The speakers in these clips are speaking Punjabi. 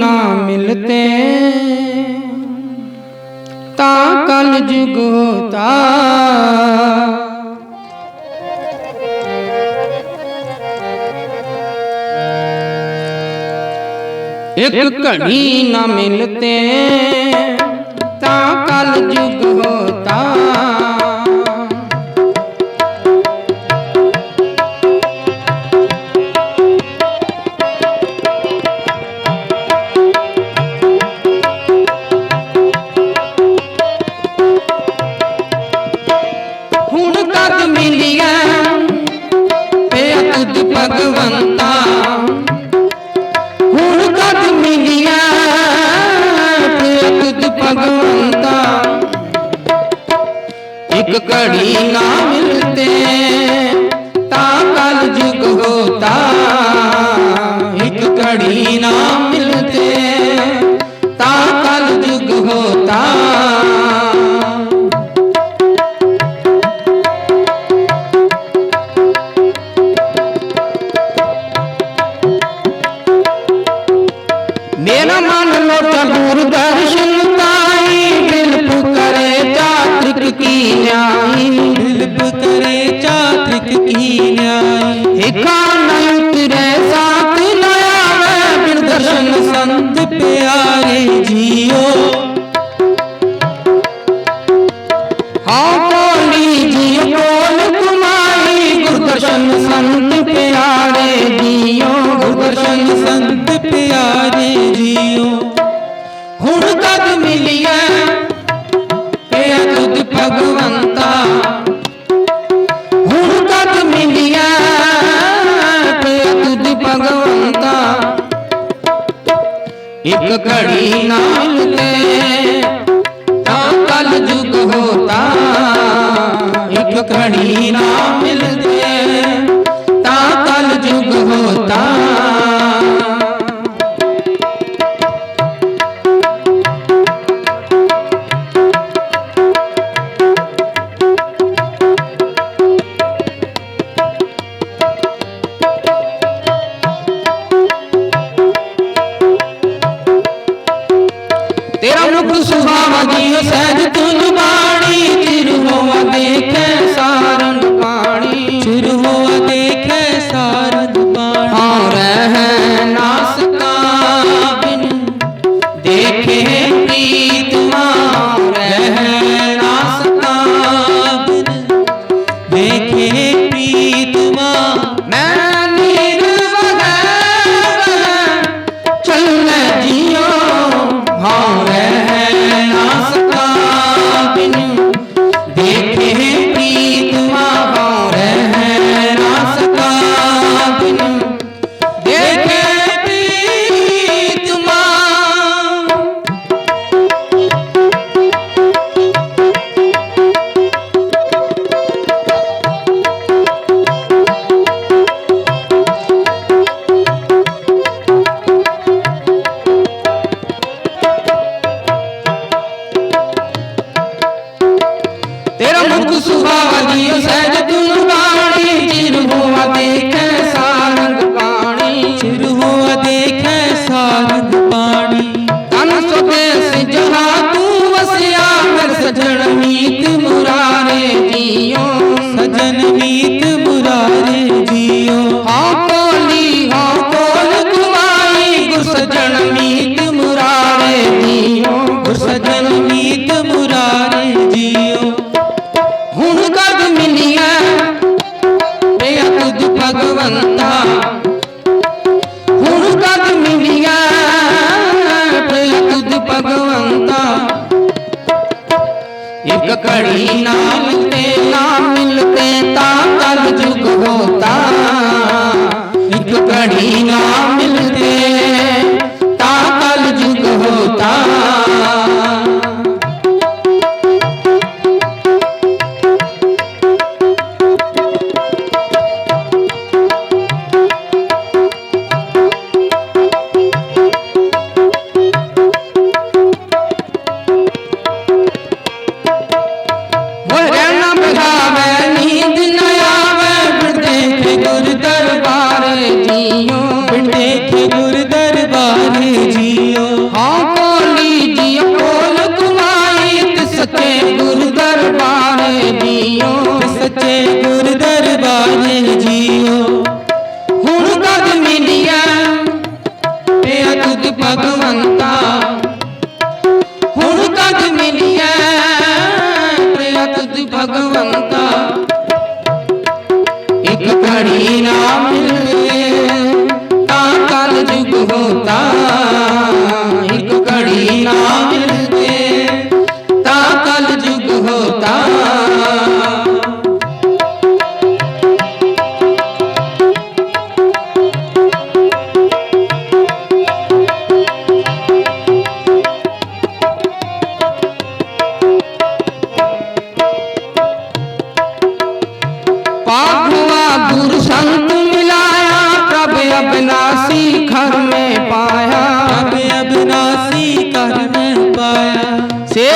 ना मिलते ता कल जुग होता एक घड़ी ना मिलते ता कल जुग होता ਭਗਵੰਤਾ। ਇੱਕ ਘੜੀ ਨਾ ਮਿਲਤੇ, ਤਾਂ ਕਲ ਜੁਗ ਹੋਤਾ। ਇੱਕ ਘੜੀ ਨਾ ਮਿਲਤੇ, ਤਾਂ ਕਲ ਜੁਗ ਹੋਤਾ। ਗੁਰਦਰਸ਼ਨ ਸੰਤ ਪਿਆਰੇ ਜੀਓ, ਗੁਰਦਰਸ਼ਨ ਸੰਤ ਪਿਆਰੇ ਜੀਓ। ਹੁਣ ਤੱਕ ਮਿਲਿਆ ਹੁਣ ਤੱਕ ਮਿਲਿਆ ਤੇ ਤੁਧ ਭਗਵੰਤਾ। ਇੱਕ ਘੜੀ ਨਾਲ ਤੇ ਤਾਂ ਕਲ ਜੁਗ ਹੋਤਾ। கணி நாம் பேட்டி ਮੁਖ ਸੁਭਾਵਨੀ ਸਹਿਜ ਤੁਨ ਬਾਣੀ ਚਿਰ ਹੋਵਾ ਦੇਖੈ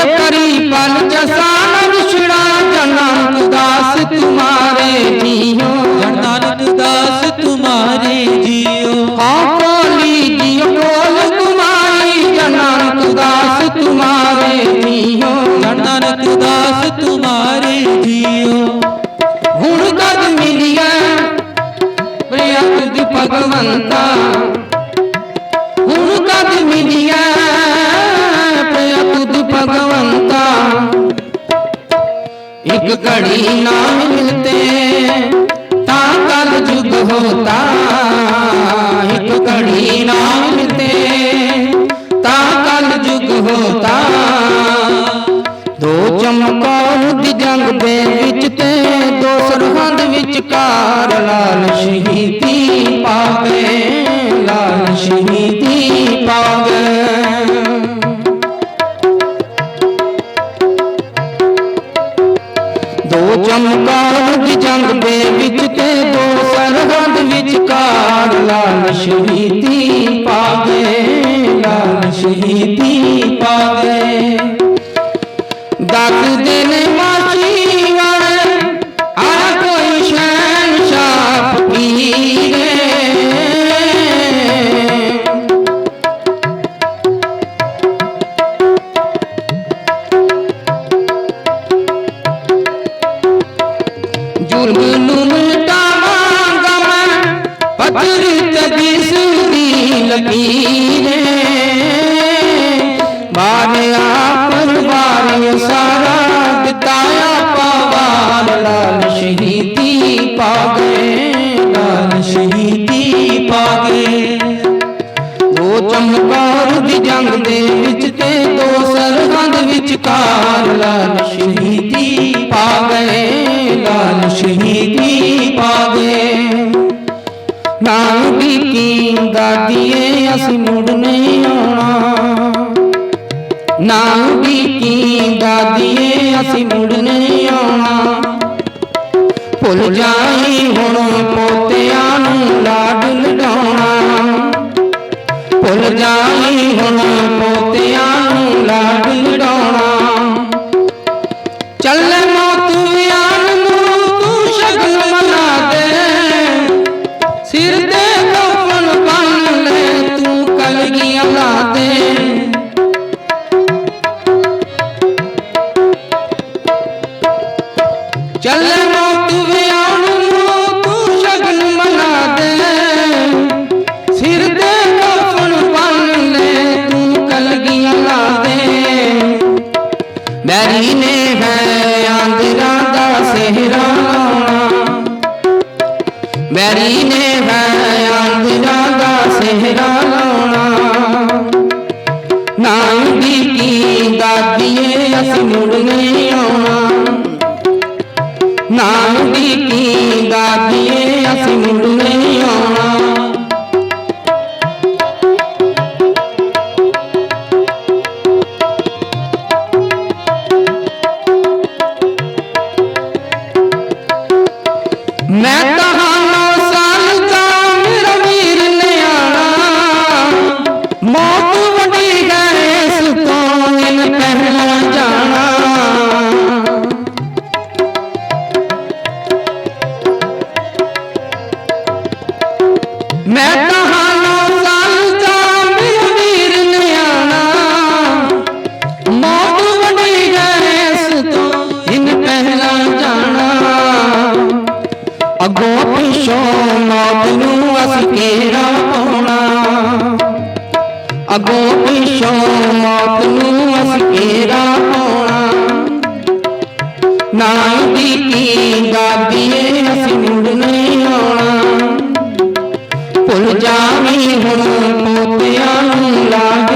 करी पल जसान छुड़ा जनक दास तुम्हारे जियो जन नानक दास तुम्हारे जियो हाँ बोली जियो बोल तुम्हारी जनक दास तुम्हारे जियो जन नानक दास तुम्हारे जियो ਹੁਣ ਕਦ ਮਿਲਿਆ ਪ੍ਰਿਆ ਤੁਧ ਭਗਵੰਤਾ ਇੱਕ ਘੜੀ ਨਾ ਮਿਲਤੇ ਤਾਂ ਕਲ ਜੁਗ ਹੋਤਾ। ਇੱਕ ਘੜੀ ਨਾ ਲਾਲ ਸ਼ਹੀਦੀ ਪਾਵੇ ਲਾਲ ਸ਼ਹੀਦੀ ਪਾਵੇ ਦੱਸਦੇ ਨੇ ਲਕੀਰੇ ਬਾਰਿਆ ਪਰਵਾਰਿਆ ਸਾਰਾ ਬਿਤਾਇਆ ਪਵਾਰ ਲਾਲ ਸ਼ਹੀਦੀ ਪਾਗੇ ਲਾਲ ਸ਼ਹੀਦੀ ਪਾਗੇ ਦੋ ਚਮਕੌਰ ਦੀ ਜੰਗ ਦੇ ਵਿੱਚ ਤੇ ਦੋ ਸਰਹੰਦ ਵਿਚਕਾਰ ਲਾਲ ਸ਼ਹੀਦੀ ਨਾਮ ਦੀ ਕੀਂਦਾ ਅਸੀਂ ਮੁੜ ਆਉਣਾ। ਭੁੱਲ ਜਾਈ ਹੁਣ ਪੋਤਿਆਂ ਨੂੰ ਲਾਡ ਲਡਾਉਣਾ। ਭੁੱਲ ਜਾਈ ਹੁਣ ਪੋਤਿਆਂ ਨੂੰ ਲਾਡ ਲਡਾਉਣਾ। ਚੱਲ ਮੌਤ ਵਿਆਨ ਨੂੰ ਤੂੰ ਸ਼ਕਲ ਮਨਾ ਦੇ। ਸਿਰ ਤੇ ਕਫਨ ਬੰਨ ਲੈ ਤੂੰ ਕਲਗੀਆਂ ਲਾ ਦੇ। ਮੈਰੀ ਨੇ ਹੈ ਆਂਦਰਾਂ ਦਾ ਸਿਹਰਾ ਲਾਉਣਾ। ਨਾਮ ਦੀ ਕੀ ਦਾਦੀਏ, ਅਸੀਂ ਮੁੜ ਨਹੀਂ ਆਉਣਾ। ਨਾਮ ਦੀ ਕੀ ਦਾਦੀ ਮੈਂ ਕਹਾਣਾ ਸਾਲ ਦਾ ਮੇਰਾ ਵੀਰ ਨਿਆਣਾ। ਮੌਤ ਵੜੀ ਗਏ ਇਸ ਤੋਂ ਇਨ ਪਹਿਲਾਂ ਜਾਣਾ। ਅਗੋ ਪਿਛੋ ਮੌਤ ਨੂੰ ਅਸੀਂ ਕੇਰਾ ਪਾਉਣਾ? ਅਗੋ ਪਿਛੋ ਮੌਤ ਨੂੰ ਅਸੀਂ ਕੇਰਾ ਪਾਉਣਾ? ਨਾਮ ਦੀ ਕੀ ਗਾਦੀਏ ਅਸੀਂ जानी हूँ मोतिया लागे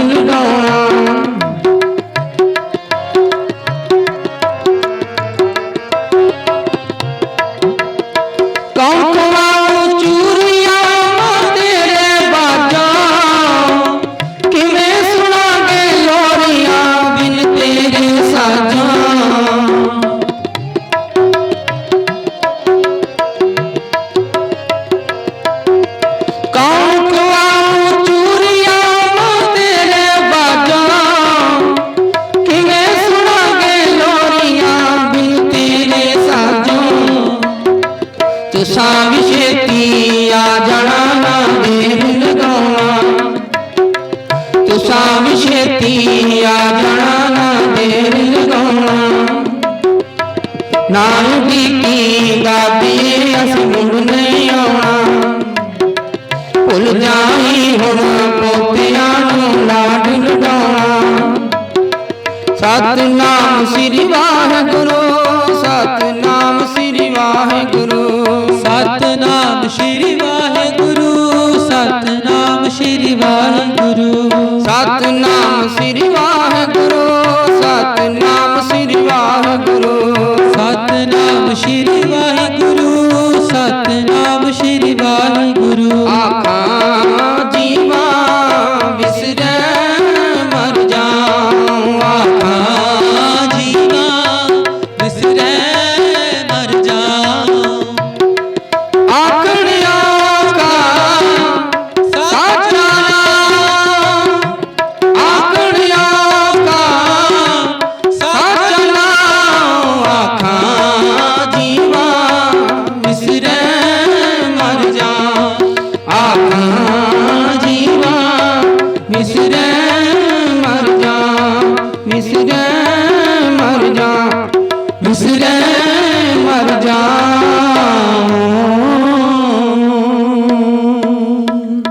ਤੁਸਾਂ ਵਿਛੇਤੀ ਆ ਜਾਣਾ ਨਾ ਦੇਰ ਲਗਾਉਣਾ। ਤੁਸਾਂ ਵਿਛੇਤੀ ਆ ਜਾਣਾ ਨਾ ਦੇਰ ਲਗਾਉਣਾ। ਨਾਨਕੀ ਕੀ ਗਾਦੀ ਅਸੀਂ ਮੁੜ ਨਹੀਂ ਆਉਣਾ। ਭੁੱਲ ਜਾਈ ਹੁਣ ਪੋਤਿਆਂ ਨੂੰ ਲਾਡ ਲਗਾਉਣਾ। ਸਤਨਾਮ ਸ੍ਰੀ ਵਾਹਿਗੁਰੂ ਵਾਹਿਗੁਰੂ ਆਖਾਂ